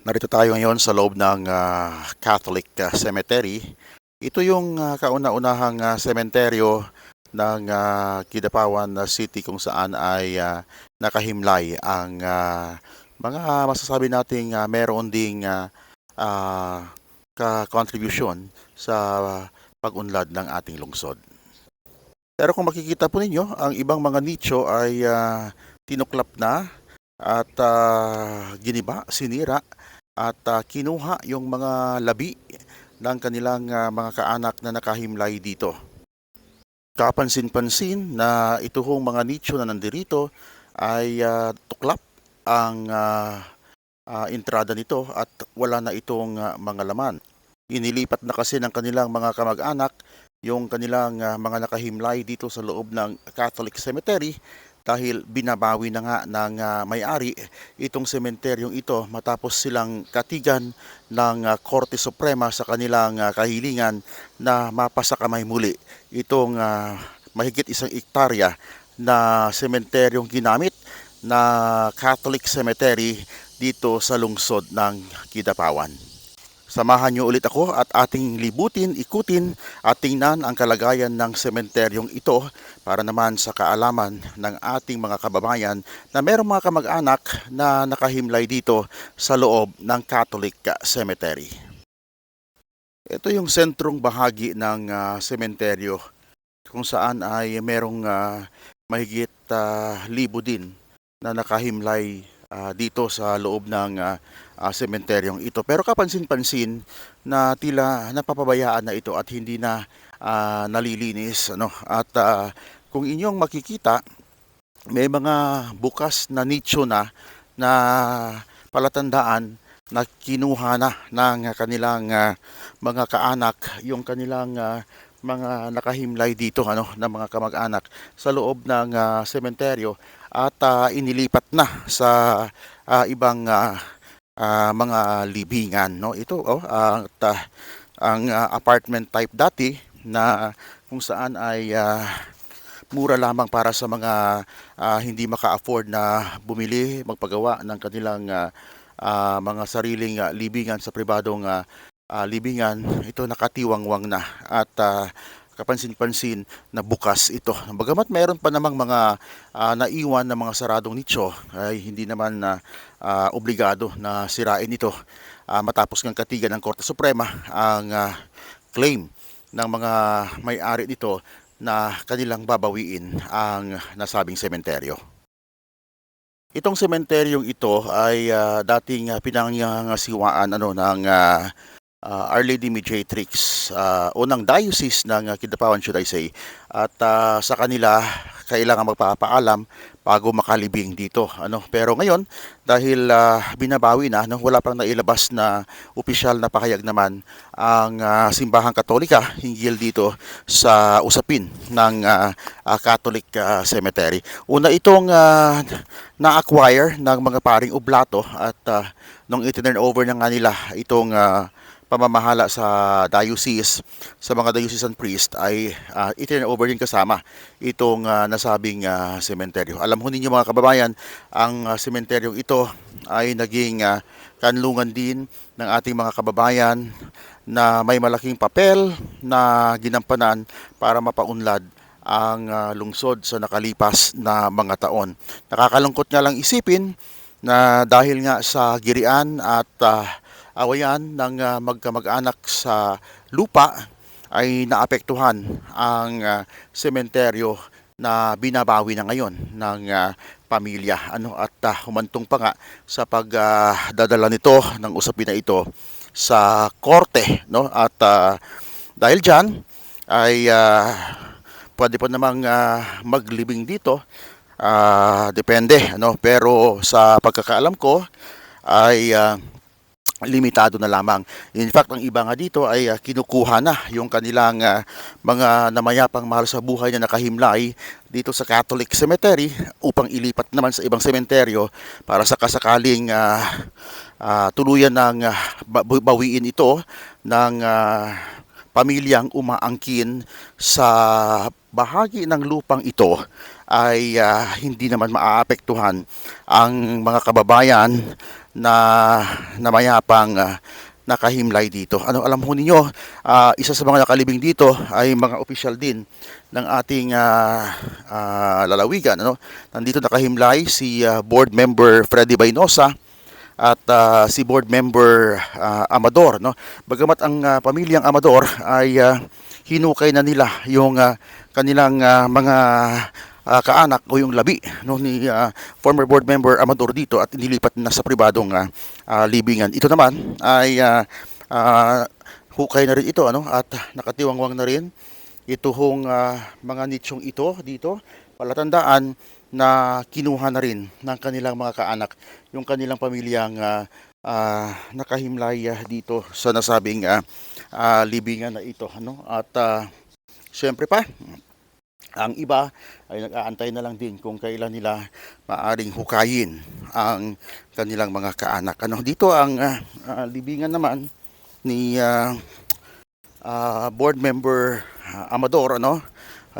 Narito tayo ngayon sa loob ng ah, Catholic ah, Cemetery. Ito yung ah, kauna-unahang ah, sementeryo ng ah, Kidapawan ah, City kung saan ay ah, nakahimlay ang ah, mga masasabi nating ah, meron ding ah, ah, ka-contribution sa pag-unlad ng ating lungsod. Pero kung makikita po ninyo, ang ibang mga nicho ay ah, tinuklap na at ah, giniba, sinira at ah, kinuha yung mga labi ng kanilang ah, mga kaanak na nakahimlay dito. Kapansin-pansin na ito hong mga nicho na nandirito ay ah, tuklap ang ah, ah, entrada nito at wala na itong ah, mga laman. Inilipat na kasi ng kanilang mga kamag-anak yung kanilang ah, mga nakahimlay dito sa loob ng Catholic Cemetery dahil binabawi na nga ng ah, may-ari itong sementeryong ito matapos silang katigan ng ah, Korte Suprema sa kanilang ah, kahilingan na mapasakamay muli itong ah, mahigit isang ektarya na sementeryong ginamit na Catholic Cemetery dito sa lungsod ng Kidapawan. Samahan niyo ulit ako at ating libutin, ikutin at tingnan ang kalagayan ng sementeryong ito para naman sa kaalaman ng ating mga kababayan na merong mga kamag-anak na nakahimlay dito sa loob ng Catholic Cemetery. Ito yung sentrong bahagi ng ah, sementeryo kung saan ay merong ah, mahigit ah, libo din na nakahimlay ah, dito sa loob ng ah, ah, sementeryong ito. Pero kapansin-pansin na tila napapabayaan na ito at hindi na ah, nalilinis. Ano? At ah, kung inyong makikita, may mga bukas na nicho na na palatandaan na kinuha na ng kanilang ah, mga kaanak yung kanilang ah, mga nakahimlay dito ano ng mga kamag-anak sa loob ng ah, sementeryo at ah, inilipat na sa ah, ibang ah, ah, mga libingan no? Ito oh at ah, ang ah, apartment type dati na kung saan ay ah, mura lamang para sa mga ah, hindi maka-afford na bumili magpagawa ng kanilang ah, ah, mga sariling ah, libingan sa pribadong ah, ah, libingan ito nakatiwangwang na. At ah, kapansin-pansin na bukas ito. Bagamat meron pa namang mga ah, naiwan na mga saradong nicho ay hindi naman na ah, obligado na sirain ito Ah, matapos ng katigan ng Korte Suprema ang ah, claim ng mga may-ari nito na kanilang babawiin ang nasabing sementeryo. Itong sementeryong ito ay ah, dating uh, pinangangasiwaan ano ng ah, ah, Our Lady Mediatrix, ah, unang diocese ng uh, Kidapawan should I say. At ah, sa kanila kailangan magpapaalam bago makalibing dito ano pero ngayon dahil ah, binabawi na no, wala pang nailabas na opisyal na pahayag naman ang ah, simbahang katolika hinggil dito sa usapin ng ah, ah, Catholic ah, Cemetery una itong ah, na-acquire ng mga paring oblato at ah, nung itinurn over na nga nila itong ah, pamamahala sa diocese sa mga diocesan priest ay uh, iturn over din kasama itong ah, nasabing ah, sementeryo. Alam ho ninyo mga kababayan, ang ah, sementeryong ito ay naging ah, kanlungan din ng ating mga kababayan na may malaking papel na ginampanan para mapaunlad ang ah, lungsod sa nakalipas na mga taon. Nakakalungkot nga lang isipin na dahil nga sa girian at ah, awayan ng ah, magkamag-anak sa lupa ay naapektuhan ang ah, sementeryo na binabawi na ngayon ng ah, pamilya. Ano at ah, humantong pa nga sa pagdadala nito ng usapin na ito sa korte no? At ah, dahil diyan ay ah, pwede po namang ah, maglibing dito. Ah, depende ano pero sa pagkakaalam ko ay ah, limitado na lamang. In fact, ang iba nga dito ay ah, kinukuha na yung kanilang ah, mga namayapang mahal sa buhay na nakahimlay dito sa Catholic Cemetery upang ilipat naman sa ibang sementeryo para sa kasakaling ah, ah, tuluyan ng ba- bawiin ito ng ah, pamilyang umaangkin sa bahagi ng lupang ito ay ah, hindi naman maaapektuhan ang mga kababayan na namayapang ah, nakahimlay dito. Ano alam ho ninyo, ah, isa sa mga nakalibing dito ay mga opisyal din ng ating ah, ah, lalawigan. Ano? Nandito nakahimlay si ah, board member Freddy Baynosa at ah, si board member ah, Amador. No? Bagamat ang ah, pamilyang Amador ay ah, hinukay na nila yung ah, kanilang ah, mga ah, kaanak o yung labi no, ni ah, former board member Amador dito at inilipat na sa pribadong ah, ah, libingan. Ito naman ay ah, ah, hukay na rin ito ano, at nakatiwangwang na rin ito hong ah, mga nichong ito dito. Palatandaan na kinuha na rin ng kanilang mga kaanak yung kanilang pamilyang ah, ah, nakahimlay ah, dito sa nasabing ah, ah, libingan na ito ano at ah, syempre pa ang iba ay nag-aantay na lang din kung kailan nila maaring hukayin ang kanilang mga kaanak. Ano dito ang ah, ah, libingan naman ni ah, ah, board member Amador ano?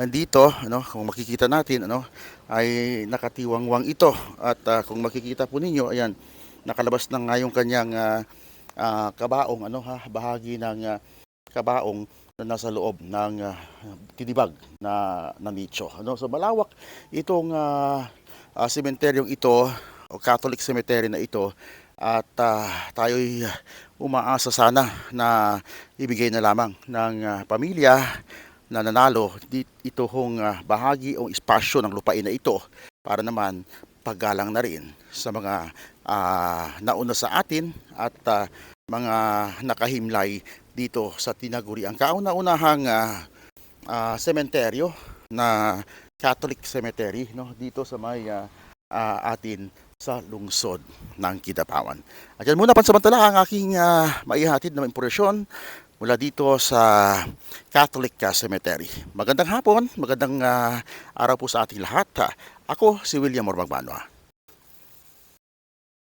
Dito ano kung makikita natin ano ay nakatiwangwang ito. At ah, kung makikita po ninyo ayan nakalabas na nga yung kanyang ah, ah, kabaong ano ha bahagi ng ah, kabaong na nasa loob ng ah, tinibag na na nicho. Ano so malawak itong ah, ah, sementeryong ito o Catholic cemetery na ito at ah, tayo'y umaasa sana na ibigay na lamang ng ah, pamilya na nanalo ito hong ah, bahagi o espasyo ng lupain na ito para naman paggalang na rin sa mga ah, nauna sa atin at ah, mga nakahimlay dito sa tinaguri ang kauna-unahang ah, ah, sementeryo na Catholic Cemetery no dito sa may ah, ah, atin sa lungsod ng Kidapawan. At yan muna pansamantala ang aking ah, maihatid na impormasyon mula dito sa Catholic Cemetery. Magandang hapon, magandang ah, araw po sa ating lahat. Ah, Ako si William Mormagbano.